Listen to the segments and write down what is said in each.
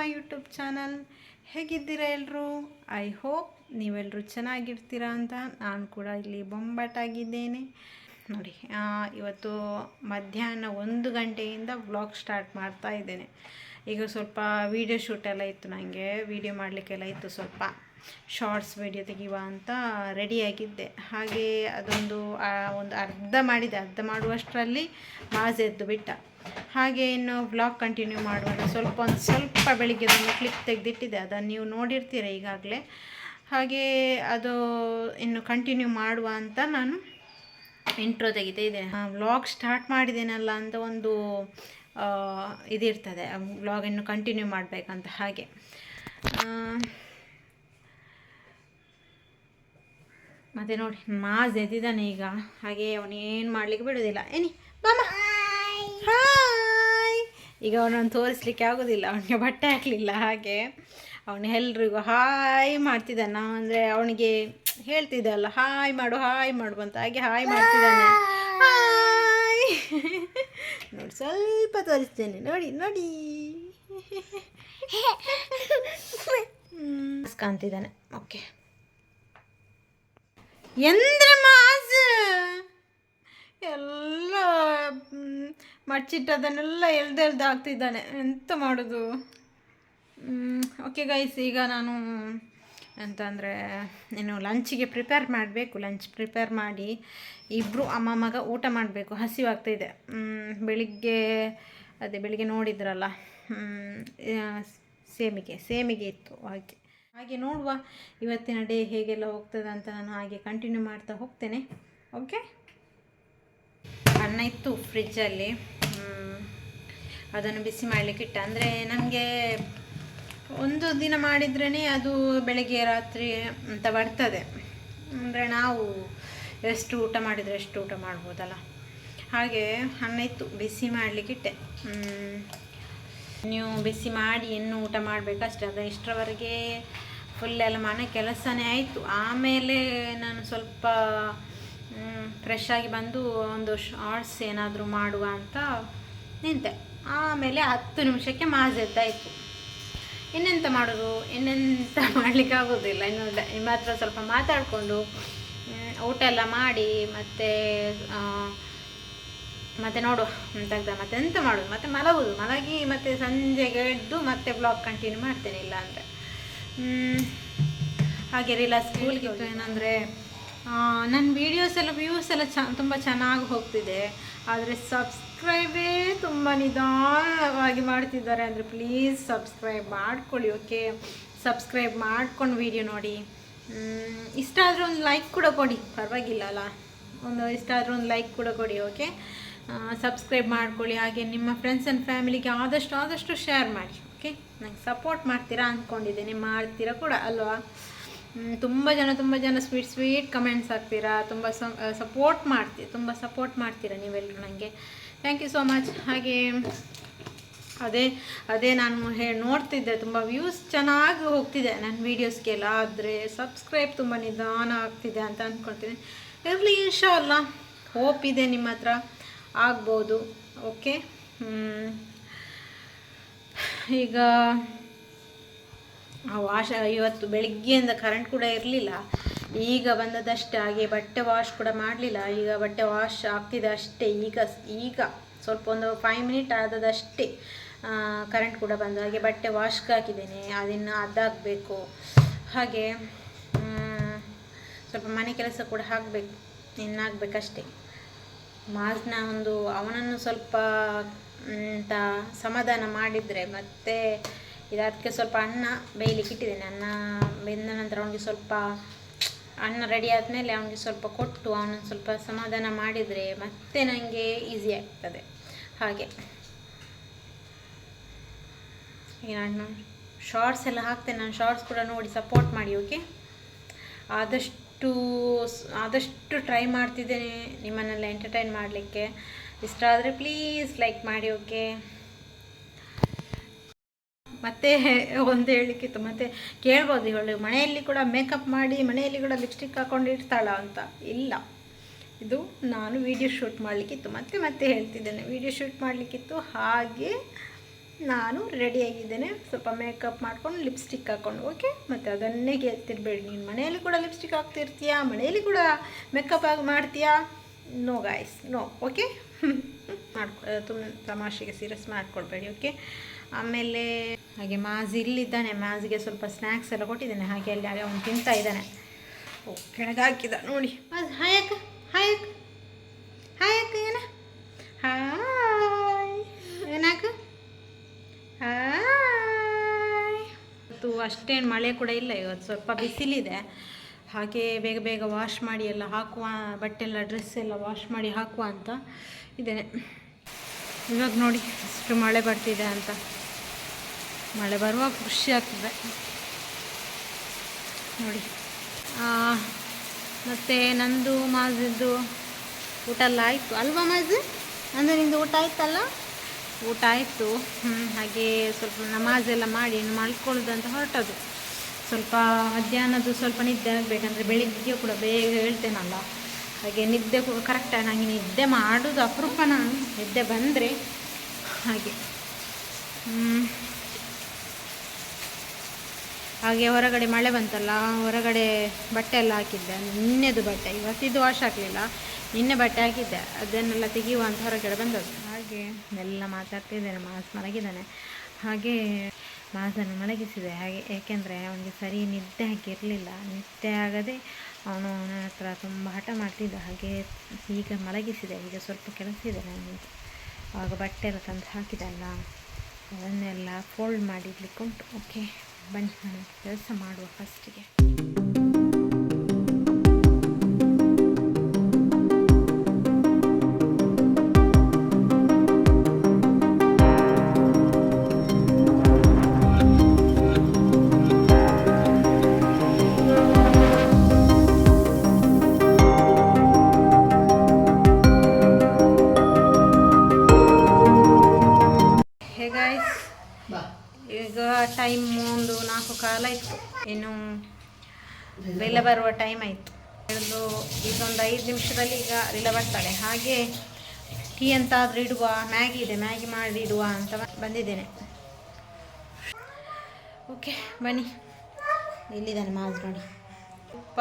My YouTube channel. ಹೇಗಿದ್ದೀರಾ ಎಲ್ಲರೂ I hope ನೀವೆಲ್ಲರೂ ಚೆನ್ನಾಗಿರ್ತೀರಾ ಅಂತ ನಾನು ಕೂಡ ಇಲ್ಲಿ ಬೊಂಬಾಟಾಗಿದ್ದೇನೆ. ನೋಡಿ ಇವತ್ತು ಮಧ್ಯಾಹ್ನ ಒಂದು ಗಂಟೆಯಿಂದ ವ್ಲಾಗ್ ಸ್ಟಾರ್ಟ್ ಮಾಡ್ತಾ ಇದ್ದೇನೆ. ಈಗ ಸ್ವಲ್ಪ ವೀಡಿಯೋ ಶೂಟ್ ಎಲ್ಲ ಇತ್ತು ನನಗೆ ವೀಡಿಯೋ ಮಾಡಲಿಕ್ಕೆಲ್ಲ ಇತ್ತು ಸ್ವಲ್ಪ. ಶಾರ್ಟ್ಸ್ ವಿಡಿಯೋ ತೆಗೆಯುವ ಅಂತ ರೆಡಿಯಾಗಿದ್ದೆ ಹಾಗೆ ಅದೊಂದು ಒಂದು ಅರ್ಧ ಮಾಡಿದೆ. ಅರ್ಧ ಮಾಡುವಷ್ಟರಲ್ಲಿ ಮಾಜೆದ್ದು ಬಿಟ್ಟ. ಹಾಗೆ ಇನ್ನು ಬ್ಲಾಗ್ ಕಂಟಿನ್ಯೂ ಮಾಡುವಾಗ ಸ್ವಲ್ಪ ಒಂದು ಸ್ವಲ್ಪ ಬೆಳಿಗ್ಗೆ ಒಂದು ಕ್ಲಿಪ್ ತೆಗೆದಿಟ್ಟಿದೆ. ಅದನ್ನು ನೀವು ನೋಡಿರ್ತೀರ ಈಗಾಗಲೇ. ಹಾಗೆ ಅದು ಇನ್ನು ಕಂಟಿನ್ಯೂ ಮಾಡುವ ಅಂತ ನಾನು ಇಂಟ್ರೋ ತೆಗಿತಾ ಇದ್ದೇನೆ ವ್ಲಾಗ್ ಸ್ಟಾರ್ಟ್ ಮಾಡಿದ್ದೇನಲ್ಲ ಅಂತ ಒಂದು ಇದಿರ್ತದೆ. ವ್ಲಾಗ್ ಇನ್ನು ಕಂಟಿನ್ಯೂ ಮಾಡಬೇಕಂತ ಹಾಗೆ. ಮತ್ತೆ ನೋಡಿ, ಮಾಸ್ ಎದ್ದಿದ್ದಾನೆ ಈಗ. ಹಾಗೆ ಅವನೇನು ಮಾಡಲಿಕ್ಕೆ ಬಿಡೋದಿಲ್ಲ. ಏನಿ ಬಾಮ ಹಾಯ್ ಈಗ ಅವನನ್ನು ತೋರಿಸ್ಲಿಕ್ಕೆ ಆಗೋದಿಲ್ಲ. ಅವನಿಗೆ ಬಟ್ಟೆ ಹಾಕಲಿಲ್ಲ ಹಾಗೆ. ಅವನು ಎಲ್ರಿಗೂ ಹಾಯ್ ಮಾಡ್ತಿದ್ದಾನ. ಅಂದರೆ ಅವನಿಗೆ ಹೇಳ್ತಿದ್ದಲ್ಲ ಹಾಯ್ ಮಾಡು ಹಾಯ್ ಮಾಡು ಅಂತ. ಹಾಗೆ ಹಾಯ್ ಮಾಡ್ತಿದ್ದಾನೆ. ಹಾಯ್ ನೋಡಿ, ಸ್ವಲ್ಪ ತೋರಿಸ್ತೇನೆ. ನೋಡಿ ನೋಡಿ. ಕಾಣ್ತಿದ್ದಾನೆ ಓಕೆ ಎಂದ್ರೆ ಮಾಸ್ ಎಲ್ಲ ಮ್, ಮಡ್ಚಿಟ್ಟದನ್ನೆಲ್ಲ ಎಳ್ದು ಎಳ್ದು ಹಾಕ್ತಿದ್ದಾನೆ. ಎಂತ ಮಾಡೋದು? ಓಕೆ ಗೈಸ್ ಈಗ ನಾನು ಎಂತ ಅಂದರೆ ಏನು ಲಂಚಿಗೆ ಪ್ರಿಪೇರ್ ಮಾಡಬೇಕು. ಲಂಚ್ ಪ್ರಿಪೇರ್ ಮಾಡಿ ಇಬ್ಬರು ಅಮ್ಮ ಮಗ ಊಟ ಮಾಡಬೇಕು. ಹಸಿವಾಗ್ತಾಯಿದೆ ಬೆಳಿಗ್ಗೆ ಅದೇ ಬೆಳಿಗ್ಗೆ ನೋಡಿದ್ರಲ್ಲ. ಸೇಮಿಗೆ ಸೇಮಿಗೆ ಇತ್ತು ಹಾಗೆ. ಹಾಗೆ ನೋಡುವ ಇವತ್ತಿನ ಡೇ ಹೇಗೆಲ್ಲ ಹೋಗ್ತದೆ ಅಂತ ನಾನು ಹಾಗೆ ಕಂಟಿನ್ಯೂ ಮಾಡ್ತಾ ಹೋಗ್ತೇನೆ. ಓಕೆ ಅನ್ನ ಇತ್ತು ಫ್ರಿಜ್ಜಲ್ಲಿ ಅದನ್ನು ಬಿಸಿ ಮಾಡಲಿಕ್ಕೆ ಇಟ್ಟ. ಅಂದರೆ ನಮಗೆ ಒಂದು ದಿನ ಮಾಡಿದ್ರೇ ಅದು ಬೆಳಗ್ಗೆ ರಾತ್ರಿ ಅಂತ ಬರ್ತದೆ. ಅಂದರೆ ನಾವು ಎಷ್ಟು ಊಟ ಮಾಡಿದರೆ ಎಷ್ಟು ಊಟ ಮಾಡ್ಬೋದಲ್ಲ. ಹಾಗೆ ಅನ್ನ ಇತ್ತು ಬಿಸಿ ಮಾಡಲಿಕ್ಕೆ ಇಟ್ಟೆ. ಮ್, ನೀವು ಬಿಸಿ ಮಾಡಿ ಇನ್ನು ಊಟ ಮಾಡಬೇಕಷ್ಟೆ ಅದು ಇಷ್ಟರವರೆಗೆ ಫುಲ್ ಎಲ್ಲ ಮನೆ ಕೆಲಸನೇ ಆಯಿತು. ಆಮೇಲೆ ನಾನು ಸ್ವಲ್ಪ ಫ್ರೆಶ್ ಆಗಿ ಬಂದು ಒಂದು ಶಾರ್ಟ್ಸ್ ಏನಾದರೂ ಮಾಡುವ ಅಂತ ನಿಂತೆ. ಆಮೇಲೆ ಹತ್ತು ನಿಮಿಷಕ್ಕೆ ಮಾಜೆದ್ದಾಯಿತು. ಇನ್ನೆಂತ ಮಾಡೋದು? ಇನ್ನೆಂತ ಮಾಡಲಿಕ್ಕೆ ಆಗೋದಿಲ್ಲ. ಇನ್ನು ನಿಮ್ಮ ಹತ್ರ ಸ್ವಲ್ಪ ಮಾತಾಡಿಕೊಂಡು ಊಟ ಎಲ್ಲ ಮಾಡಿ ಮತ್ತು ಮತ್ತೆ ನೋಡುವ. ತೆಗ್ದ. ಮತ್ತೆ ಎಂತ ಮಾಡೋದು? ಮತ್ತೆ ಮಲಗುದು. ಮಲಗಿ ಮತ್ತೆ ಸಂಜೆಗೆ ಎದ್ದು ಮತ್ತೆ ಬ್ಲಾಗ್ ಕಂಟಿನ್ಯೂ ಮಾಡ್ತೇನೆ ಇಲ್ಲ ಅಂದರೆ ಹಾಗೆ ರೀಲ ಸ್ಕೂಲ್ಗೆ ಏನಂದರೆ ನನ್ನ ವೀಡಿಯೋಸ್ ಎಲ್ಲ ವ್ಯೂಸ್ ಎಲ್ಲ ಚ, ತುಂಬ ಚೆನ್ನಾಗಿ ಹೋಗ್ತಿದೆ. ಆದರೆ ಸಬ್ಸ್ಕ್ರೈಬೇ ತುಂಬ ನಿಧಾನವಾಗಿ ಮಾಡ್ತಿದ್ದಾರೆ ಅಂದರೆ ಪ್ಲೀಸ್ ಸಬ್ಸ್ಕ್ರೈಬ್ ಮಾಡ್ಕೊಳ್ಳಿ ಓಕೆ ಸಬ್ಸ್ಕ್ರೈಬ್ ಮಾಡ್ಕೊಂಡು ವೀಡಿಯೋ ನೋಡಿ. ಇಷ್ಟ ಆದರೆ ಒಂದು ಲೈಕ್ ಕೂಡ ಕೊಡಿ. ಪರವಾಗಿಲ್ಲ ಅಲ್ಲ ಒಂದು ಇಷ್ಟ ಆದರೂ ಒಂದು ಲೈಕ್ ಕೂಡ ಕೊಡಿ ಓಕೆ ಸಬ್ಸ್ಕ್ರೈಬ್ ಮಾಡ್ಕೊಳ್ಳಿ. ಹಾಗೆ ನಿಮ್ಮ ಫ್ರೆಂಡ್ಸ್ ಆ್ಯಂಡ್ ಫ್ಯಾಮಿಲಿಗೆ ಆದಷ್ಟು ಆದಷ್ಟು ಶೇರ್ ಮಾಡಿ ಓಕೆ ನಂಗೆ ಸಪೋರ್ಟ್ ಮಾಡ್ತೀರಾ ಅಂದ್ಕೊಂಡಿದ್ದೀನಿ ಮಾಡ್ತೀರಾ ಕೂಡ, ಅಲ್ವಾ? ತುಂಬ ಜನ ತುಂಬ ಜನ ಸ್ವೀಟ್ ಸ್ವೀಟ್ ಕಮೆಂಟ್ಸ್ ಹಾಕ್ತೀರಾ? ತುಂಬ ಸಪೋರ್ಟ್ ಮಾಡ್ತೀರಿ ತುಂಬ ಸಪೋರ್ಟ್ ಮಾಡ್ತೀರಾ ನೀವೆಲ್ಲರೂ ನನಗೆ ಥ್ಯಾಂಕ್ ಯು ಸೋ ಮಚ್ ಹಾಗೆ, ಅದೇ ಅದೇ ನಾನು ಹೇ, ನೋಡ್ತಿದ್ದೆ, ತುಂಬ ವ್ಯೂಸ್ ಚೆನ್ನಾಗಿ ಹೋಗ್ತಿದೆ ನನ್ನ ವೀಡಿಯೋಸ್ಗೆಲ್ಲ ಆದರೆ ಸಬ್ಸ್ಕ್ರೈಬ್ ತುಂಬ ನಿಧಾನ ಆಗ್ತಿದೆ ಅಂತ ಅಂದ್ಕೊಳ್ತೀನಿ ಇರಲಿ ಇನ್ಶಾಲ್ಲ ಹೋಪ್ ಇದೆ ನಿಮ್ಮ ಹತ್ರ. ಆಗ್ಬೋದು ಓಕೆ ಈಗ ಆ ವಾಶ್ ಇವತ್ತು ಬೆಳಿಗ್ಗೆಯಿಂದ ಕರೆಂಟ್ ಕೂಡ ಇರಲಿಲ್ಲ. ಈಗ ಬಂದದಷ್ಟೇ, ಹಾಗೆ ಬಟ್ಟೆ ವಾಶ್ ಕೂಡ ಮಾಡಲಿಲ್ಲ. ಈಗ ಬಟ್ಟೆ ವಾಶ್ ಆಗ್ತಿದೆ ಅಷ್ಟೇ. ಈಗ ಈಗ ಸ್ವಲ್ಪ ಒಂದು ಫೈವ್ ಮಿನಿಟ್ ಆದದಷ್ಟೇ ಕರೆಂಟ್ ಕೂಡ ಬಂದು. ಹಾಗೆ ಬಟ್ಟೆ ವಾಶ್ಗೆ ಹಾಕಿದ್ದೇನೆ. ಅದನ್ನು ಅದಾಗಬೇಕು. ಹಾಗೆ ಸ್ವಲ್ಪ ಮನೆ ಕೆಲಸ ಕೂಡ ಹಾಕಬೇಕು. ಇನ್ನಾಗಬೇಕಷ್ಟೇ. ಮಾಸ್ನ ಒಂದು ಅವನನ್ನು ಸ್ವಲ್ಪ ಅಂತ ಸಮಾಧಾನ ಮಾಡಿದರೆ ಮತ್ತೆ ಇದಕ್ಕೆ ಸ್ವಲ್ಪ ಅನ್ನ ಬೇಯಲಿಕ್ಕೆ ಇಟ್ಟಿದ್ದೇನೆ. ಅನ್ನ ಬೆಂದ ನಂತರ ಅವನಿಗೆ ಸ್ವಲ್ಪ ಅನ್ನ ರೆಡಿ ಆದಮೇಲೆ ಅವನಿಗೆ ಸ್ವಲ್ಪ ಕೊಟ್ಟು ಅವನನ್ನು ಸ್ವಲ್ಪ ಸಮಾಧಾನ ಮಾಡಿದರೆ ಮತ್ತೆ ನನಗೆ ಈಸಿ ಆಗ್ತದೆ. ಹಾಗೆ. ಈಗ ನಾನು ಶಾರ್ಟ್ಸ್ ಎಲ್ಲ ಹಾಕ್ತೇನೆ. ನಾನು ಶಾರ್ಟ್ಸ್ ಕೂಡ ನೋಡಿ ಸಪೋರ್ಟ್ ಮಾಡಿ ಓಕೆ ಆದಷ್ಟು ಆದಷ್ಟು ಟ್ರೈ ಮಾಡ್ತಿದ್ದೇನೆ ನಿಮ್ಮನ್ನೆಲ್ಲ ಎಂಟರ್ಟೈನ್ ಮಾಡಲಿಕ್ಕೆ. ಇಷ್ಟ ಆದರೆ ಪ್ಲೀಸ್ ಲೈಕ್ ಮಾಡಿ ಓಕೆ ಮತ್ತೆ ಒಂದು ಹೇಳಲಿಕ್ಕಿತ್ತು ಮತ್ತೆ ಕೇಳ್ಬೋದು, ಇವಳು ಮನೆಯಲ್ಲಿ ಕೂಡ ಮೇಕಪ್ ಮಾಡಿ ಮನೆಯಲ್ಲಿ ಕೂಡ ಲಿಪ್ಸ್ಟಿಕ್ ಹಾಕೊಂಡು ಇರ್ತಾಳ ಅಂತ. ಇಲ್ಲ. ಇದು ನಾನು ವಿಡಿಯೋ ಶೂಟ್ ಮಾಡಲಿಕ್ಕಿತ್ತು, ಮತ್ತೆ ಮತ್ತೆ ಹೇಳ್ತಿದ್ದೇನೆ. ವಿಡಿಯೋ ಶೂಟ್ ಮಾಡಲಿಕ್ಕಿತ್ತು, ಹಾಗೆ ನಾನು ರೆಡಿಯಾಗಿದ್ದೇನೆ ಸ್ವಲ್ಪ ಮೇಕಪ್ ಮಾಡ್ಕೊಂಡು ಲಿಪ್ಸ್ಟಿಕ್ ಹಾಕ್ಕೊಂಡು ಓಕೆ ಮತ್ತು ಅದನ್ನೇ ಕೇಳ್ತಿರ್ಬೇಡಿ. ನೀನು ಮನೆಯಲ್ಲಿ ಕೂಡ ಲಿಪ್ಸ್ಟಿಕ್ ಹಾಕ್ತಿರ್ತೀಯಾ? ಮನೆಯಲ್ಲಿ ಕೂಡ ಮೇಕಪ್ ಆಗಿ ಮಾಡ್ತೀಯಾ? ನೋ ಗಾಯ್ಸ್ ನೋ ಓಕೆ ಮಾಡ್ಕೊ ತುಂಬ ತಮಾಷೆಗೆ ಸೀರಿಯಸ್ ಮಾಡ್ಕೊಳ್ಬೇಡಿ ಓಕೆ ಆಮೇಲೆ ಹಾಗೆ ಮಾಜ್ ಇಲ್ಲಿದ್ದಾನೆ ಮಾಜಿಗೆ ಸ್ವಲ್ಪ ಸ್ನ್ಯಾಕ್ಸ್ ಎಲ್ಲ ಕೊಟ್ಟಿದ್ದಾನೆ ಹಾಗೆ ಅಲ್ಲಿ ಹಾಗೆ ಅವ್ನು ತಿಂತಾ ಇದ್ದಾನೆ. ಓ ಕೆಳಗೆ ಹಾಕಿದ ನೋಡಿ ಮಾಜ್ ಹಾಯಕ್ಕ ಹಾಯಕ್ಕ ಏನ? ಹಾಯ್ ಏನಾಕ ಹಾಯ್ ಇವತ್ತು ಅಷ್ಟೇನು ಮಳೆ ಕೂಡ ಇಲ್ಲ ಇವತ್ತು ಸ್ವಲ್ಪ ಬಿಸಿಲಿದೆ. ಹಾಗೆ ಬೇಗ ಬೇಗ ವಾಶ್ ಮಾಡಿ ಎಲ್ಲ ಹಾಕುವ ಬಟ್ಟೆ ಎಲ್ಲ ಡ್ರೆಸ್ ಎಲ್ಲ ವಾಶ್ ಮಾಡಿ ಹಾಕುವ ಅಂತ ಇದ್ದೇನೆ. ಇವಾಗ ನೋಡಿ ಎಷ್ಟು ಮಳೆ ಬರ್ತಿದೆ ಅಂತ. ಮಳೆ ಬರುವಾಗ ಖುಷಿ ಆಗ್ತದೆ. ನೋಡಿ. ಮತ್ತು ನಂದು ಮಾಜಿದ್ದು ಊಟ ಎಲ್ಲ ಆಯಿತು ಅಲ್ವಾ ಮಾಜು ಅಂದರೆ ನಿಂದು ಊಟ ಆಯ್ತಲ್ಲ? ಊಟ ಆಯಿತು. ಹಾಗೆ ಸ್ವಲ್ಪ ನಮಾಜ್ ಎಲ್ಲ ಮಾಡಿ ಇನ್ನು ಮಲ್ಕೊಳ್ಳೋದು ಅಂತ ಹೊರಟದು. ಸ್ವಲ್ಪ ಮಧ್ಯಾಹ್ನದ್ದು ಸ್ವಲ್ಪ ನಿದ್ದೆ ಆಗಬೇಕಂದ್ರೆ ಬೆಳಿಗ್ಗೆ ಕೂಡ ಬೇಗ ಹೇಳ್ತೇನಲ್ಲ. ಹಾಗೆ ನಿದ್ದೆ ಕರೆಕ್ಟಾಗಿ ನನಗೆ ನಿದ್ದೆ ಮಾಡೋದು ಅಪರೂಪ ನಾನು ನಿದ್ದೆ ಬಂದರೆ ಹಾಗೆ. ಹಾಗೆ ಹೊರಗಡೆ ಮಳೆ ಬಂತಲ್ಲ, ಹೊರಗಡೆ ಬಟ್ಟೆ ಎಲ್ಲ ಹಾಕಿದ್ದೆ. ನಿನ್ನೆದು ಬಟ್ಟೆ ಇವತ್ತಿದ್ದು ವಾಶ್ ಆಗಲಿಲ್ಲ. ನಿನ್ನೆ ಬಟ್ಟೆ ಹಾಕಿದ್ದೆ. ಅದನ್ನೆಲ್ಲ ತೆಗೆಯುವ ಅಂತ ಹೊರಗಡೆ ಬಂದದ್ದು. ಹಾಗೆ ಎಲ್ಲ ಮಾತಾಡ್ತಿದ್ದೇನೆ, ಮಾಸ್ ಮಲಗಿದ್ದಾನೆ. ಹಾಗೆ ಮಾಸನ್ನು ಮಲಗಿಸಿದೆ. ಹಾಗೆ ಏಕೆಂದರೆ ಅವನಿಗೆ ಸರಿ ನಿದ್ದೆ ಹಾಕಿರಲಿಲ್ಲ ನಿದ್ದೆ ಆಗದೆ ಅವನು ನನ್ನ ಹತ್ರ ತುಂಬ ಹಠ ಮಾಡ್ತಿದ್ದ. ಹಾಗೆ ಈಗ ಮಲಗಿಸಿದೆ. ಈಗ ಸ್ವಲ್ಪ ಕೆಲಸ ಇದೆ ನನಗೆ. ಆವಾಗ ಬಟ್ಟೆ ಎಲ್ಲ ತಂದು ಹಾಕಿದಲ್ಲ, ಅದನ್ನೆಲ್ಲ ಫೋಲ್ಡ್ ಮಾಡಿಡ್ಲಿಕ್ಕೆ ಉಂಟು ಓಕೆ ಬನ್ನಿ ನಾನು ಕೆಲಸ ಮಾಡುವ ಫಸ್ಟಿಗೆ ಇನ್ನು ರಿಲ ಬರುವ ಟೈಮ್ ಆಯಿತು. ಹೇಳಿದ್ರು ಇದೊಂದು ಐದು ನಿಮಿಷದಲ್ಲಿ ಈಗ ರಿಲ ಬರ್ತಾಳೆ. ಹಾಗೆ ಟೀ ಎಂತಾದರೂ ಇಡುವ ಮ್ಯಾಗಿ ಇದೆ. ಮ್ಯಾಗಿ ಮಾಡಿ ಇಡುವ ಅಂತ ಬಂದಿದ್ದೇನೆ. ಓಕೆ ಬನ್ನಿ. ಇಲ್ಲಿದ್ದಾನೆ ಮಾಸ್ ನೋಡಿ. ಉಪ್ಪ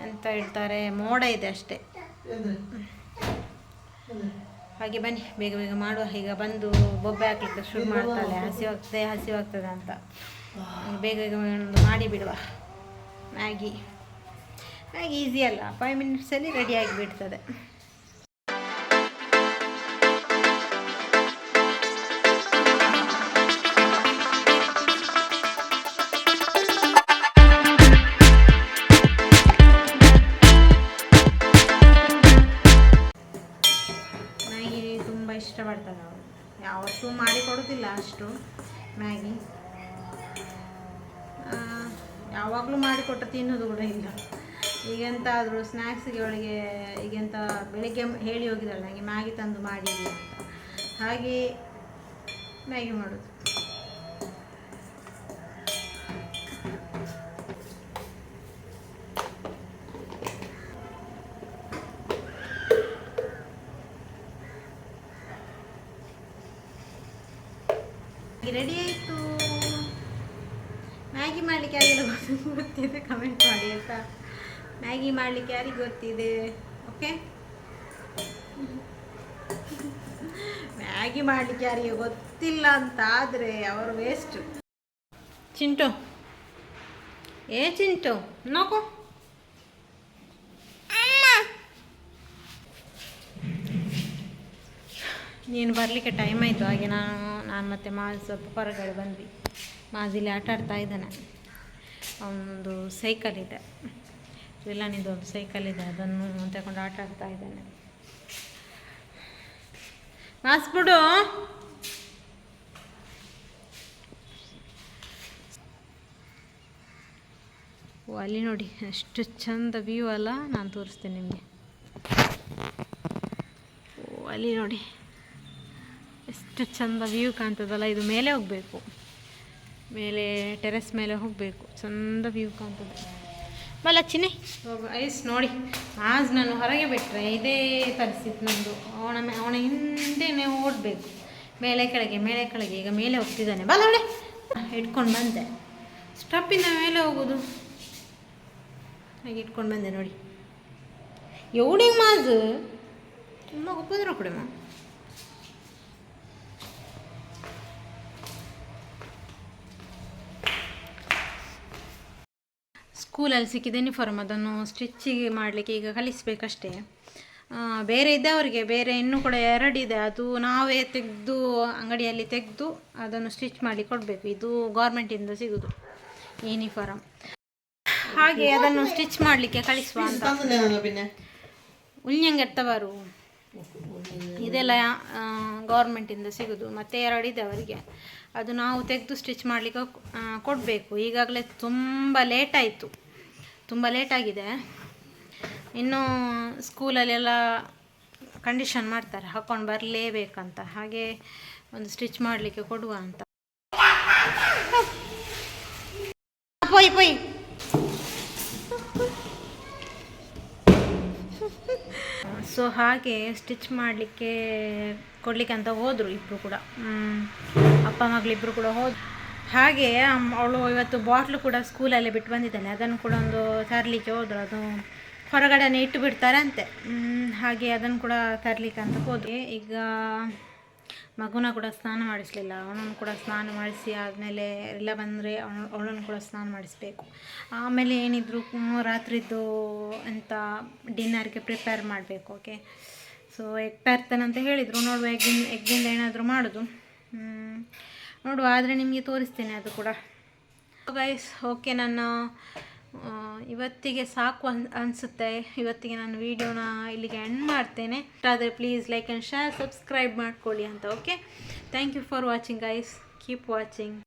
ಎಂತ ಹೇಳ್ತಾರೆ. ಮೋಡ ಇದೆ ಅಷ್ಟೇ. ಹಾಗೆ ಬನ್ನಿ, ಬೇಗ ಬೇಗ ಮಾಡುವ. ಈಗ ಬಂದು ಬೊಬ್ಬೆ ಹಾಕ್ಲಿಕ್ಕೆ ಶುರು ಮಾಡ್ತಾಳೆ. ಹಸಿವಾಗ್ತದೆ ಹಸಿವಾಗ್ತದೆ ಅಂತ. ಬೇಗ ಬೇಗ ಒಂದು ಮಾಡಿ ಬಿಡುವ. ಮ್ಯಾಗಿ. ಮ್ಯಾಗಿ ಈಸಿ ಅಲ್ಲ. ಫೈವ್ ಮಿನಿಟ್ಸಲ್ಲಿ ರೆಡಿ ಆಗಿಬಿಡ್ತದೆ ಮ್ಯಾಗಿ ತುಂಬ ಇಷ್ಟಪಡ್ತದೆ ಅವರು. ಯಾವತ್ತೂ ಮಾಡಿ ಕೊಡೋದಿಲ್ಲ ಅಷ್ಟು ಮ್ಯಾಗಿ. ಯಾವಾಗಲೂ ಮಾಡಿಕೊಟ್ಟು ತಿನ್ನೋದು ಕೂಡ ಇಲ್ಲ. ಈಗೆಂತಾದರೂ ಸ್ನ್ಯಾಕ್ಸ್ಗೆ ಅವಳಿಗೆ ಈಗೆಂತ ಬೆಳಿಗ್ಗೆ ಹೇಳಿ ಹೋಗಿದ್ದಾಳೆ ನನಗೆ ಮ್ಯಾಗಿ ತಂದು ಮಾಡಿ ಅಂತ. ಹಾಗೆ ಮ್ಯಾಗಿ ಮಾಡೋದು. ರೆಡಿ ಆಯಿತು ಮ್ಯಾಗಿ ಮಾಡಲಿಕ್ಕೆ ಯಾರಿಗೆಲ್ಲ ಗೊತ್ತು- ಗೊತ್ತಿದೆ ಕಮೆಂಟ್ ಮಾಡಿ ಆಯಿತಾ? ಮ್ಯಾಗಿ ಮಾಡಲಿಕ್ಕೆ ಯಾರಿಗೆ ಗೊತ್ತಿದೆ? ಓಕೆ ಮ್ಯಾಗಿ ಮಾಡಲಿಕ್ಕೆ ಯಾರಿಗೆ ಗೊತ್ತಿಲ್ಲ ಅಂತ ಆದರೆ ಅವರು ವೇಸ್ಟು ಚಿಂಟು. ಏ ಚಿಂಟು ನೋಕೋ ನೀನು ಬರಲಿಕ್ಕೆ ಟೈಮ್ ಆಯಿತು, ಹಾಗೆ ನಾನು ನಾನು ಮತ್ತು ಮಾಜ್ ಸ್ವಲ್ಪ ಹೊರಗಡೆ ಬಂದ್ವಿ. ಮಾಜಿಲಿ ಆಟ ಆಡ್ತಾ ಇದ್ದಾನೆ. ಅವನೊಂದು ಸೈಕಲ್ ಇದೆ. ವಿಲನಿದು ಒಂದು ಸೈಕಲ್ ಇದೆ. ಅದನ್ನು ತಗೊಂಡು ಆಟ ಆಡ್ತಾ ಇದ್ದಾನೆ. ಮಾಸ್ಬಿಡು. ಅಲ್ಲಿ ನೋಡಿ ಎಷ್ಟು ಚಂದ ವ್ಯೂ ಅಲ್ಲ? ನಾನು ತೋರಿಸ್ತೇನೆ ನಿಮಗೆ. ಓ, ಅಲ್ಲಿ ನೋಡಿ. ಎಷ್ಟು ಚಂದ ವ್ಯೂ ಕಾಣ್ತದಲ್ಲ? ಇದು ಮೇಲೆ ಹೋಗಬೇಕು. ಮೇಲೆ ಟೆರೆಸ್ ಮೇಲೆ ಹೋಗಬೇಕು. ಚಂದ ವ್ಯೂ ಕಾಣ್ತದೆ. ಚಿನ್ನಿ. ಐಸ್ ನೋಡಿ. ಆಜ್ ನಾನು ಹೊರಗೆ ಬಿಟ್ಟರೆ ಇದೇ ಪರಿಸ್ಥಿತಿ ನಂದು ಅವನ ಅವನ ಹಿಂದೆನೇ ಓಡಬೇಕು. ಮೇಲೆ ಕೆಳಗೆ ಮೇಲೆ ಕೆಳಗೆ. ಈಗ ಮೇಲೆ ಹೋಗ್ತಿದ್ದಾನೆ. ಬಲವಳೆ ಇಟ್ಕೊಂಡು ಬಂದೆ. ಸ್ಟಪ್ಪಿಂದ ಮೇಲೆ ಹೋಗೋದು. ಹಾಗೆ ಇಟ್ಕೊಂಡು ಬಂದೆ ನೋಡಿ. ಎವಡಿಂಗ್ ಮಾಜು. ತುಂಬ ಒಪ್ಪಂದ್ರೆ ಕೊಡಮ್ಮ ಸ್ಕೂಲಲ್ಲಿ ಸಿಕ್ಕಿದ ಯೂನಿಫಾರ್ಮ್ ಅದನ್ನು ಸ್ಟಿಚ್ಚಿಗೆ ಮಾಡಲಿಕ್ಕೆ ಈಗ ಕಲಿಸಬೇಕಷ್ಟೇ. ಬೇರೆ ಇದೆ ಅವರಿಗೆ ಬೇರೆ ಇನ್ನೂ ಕೂಡ ಎರಡಿದೆ. ಅದು ನಾವೇ ತೆಗೆದು, ಅಂಗಡಿಯಲ್ಲಿ ತೆಗೆದು ಅದನ್ನು ಸ್ಟಿಚ್ ಮಾಡಿ ಕೊಡಬೇಕು. ಇದು ಗೌರ್ಮೆಂಟಿಂದ ಸಿಗೋದು ಯೂನಿಫಾರ್ಮ್ ಹಾಗೆ ಅದನ್ನು ಸ್ಟಿಚ್ ಮಾಡಲಿಕ್ಕೆ ಕಳಿಸುವ ಅಂತ. ಉಳ್ಯಂಗೆತ್ತವರು ಇದೆಲ್ಲ ಗೌರ್ಮೆಂಟಿಂದ ಸಿಗೋದು. ಮತ್ತೆ ಎರಡಿದೆ ಅವರಿಗೆ. ಅದು ನಾವು ತೆಗೆದು ಸ್ಟಿಚ್ ಮಾಡಲಿಕ್ಕೆ ಕೊಡಬೇಕು. ಈಗಾಗಲೇ ತುಂಬ ಲೇಟ್ ಆಯಿತು. ತುಂಬ ಲೇಟ್ ಆಗಿದೆ. ಇನ್ನು ಸ್ಕೂಲಲ್ಲೆಲ್ಲ ಕಂಡೀಷನ್ ಮಾಡ್ತಾರೆ ಹಾಕ್ಕೊಂಡು ಬರಲೇಬೇಕಂತ. ಹಾಗೆ ಒಂದು ಸ್ಟಿಚ್ ಮಾಡಲಿಕ್ಕೆ ಕೊಡುವ ಅಂತ. ಪೊಯ್ ಪೊಯ್. ಸೊ ಹಾಗೆ ಸ್ಟಿಚ್ ಮಾಡಲಿಕ್ಕೆ ಕೊಡಲಿಕ್ಕೆ ಅಂತ ಹೋದರು ಇಬ್ಬರು ಕೂಡ. ಅಪ್ಪ ಮಗಳಿಬ್ಬರು ಕೂಡ ಹೋದ್ರು. ಹಾಗೆ ಅವಳು ಇವತ್ತು ಬಾಟ್ಲು ಕೂಡ ಸ್ಕೂಲಲ್ಲಿ ಬಿಟ್ಟು ಬಂದಿದ್ದಾನೆ. ಅದನ್ನು ಕೂಡ ಒಂದು ತರಲಿಕ್ಕೆ ಹೋದರು. ಅದು ಹೊರಗಡೆನೇ ಇಟ್ಟು ಬಿಡ್ತಾರೆ ಅಂತೆ ಹಾಗೆ ಅದನ್ನು ಕೂಡ ತರಲಿಕ್ಕೆ ಅಂತ ಹೋದ್ವಿ ಈಗ ಮಗುನ ಕೂಡ ಸ್ನಾನ ಮಾಡಿಸಲಿಲ್ಲ. ಅವನನ್ನು ಕೂಡ ಸ್ನಾನ ಮಾಡಿಸಿ ಆದಮೇಲೆ ಎಲ್ಲ ಬಂದರೆ ಅವನು, ಅವಳನ್ನು ಕೂಡ ಸ್ನಾನ ಮಾಡಿಸಬೇಕು. ಆಮೇಲೆ ಏನಿದ್ರು ರಾತ್ರಿದ್ದು ಅಂತ ಡಿನ್ನರ್ಗೆ ಪ್ರಿಪೇರ್ ಮಾಡಬೇಕು ಓಕೆ ಸೊ ಎಗ್ ತರ್ತಾನಂತ ಹೇಳಿದರು. ನೋಡುವ ಎಗ್ಗಿನ ಎಗ್ಗಿಂದ ಏನಾದರೂ ಮಾಡೋದು. ನೋಡುವ ಆದರೆ ನಿಮಗೆ ತೋರಿಸ್ತೇನೆ ಅದು ಕೂಡ. ಗೈಸ್ ಓಕೆ ನಾನು ಇವತ್ತಿಗೆ ಸಾಕು ಅನ್, ಅನಿಸುತ್ತೆ. ಇವತ್ತಿಗೆ ನಾನು ವೀಡಿಯೋನ ಇಲ್ಲಿಗೆ ಎಂಡ್ ಮಾಡ್ತೇನೆ. ಆದರೆ please like and share subscribe ಮಾಡ್ಕೊಳ್ಳಿ ಅಂತ okay thank you for watching guys keep watching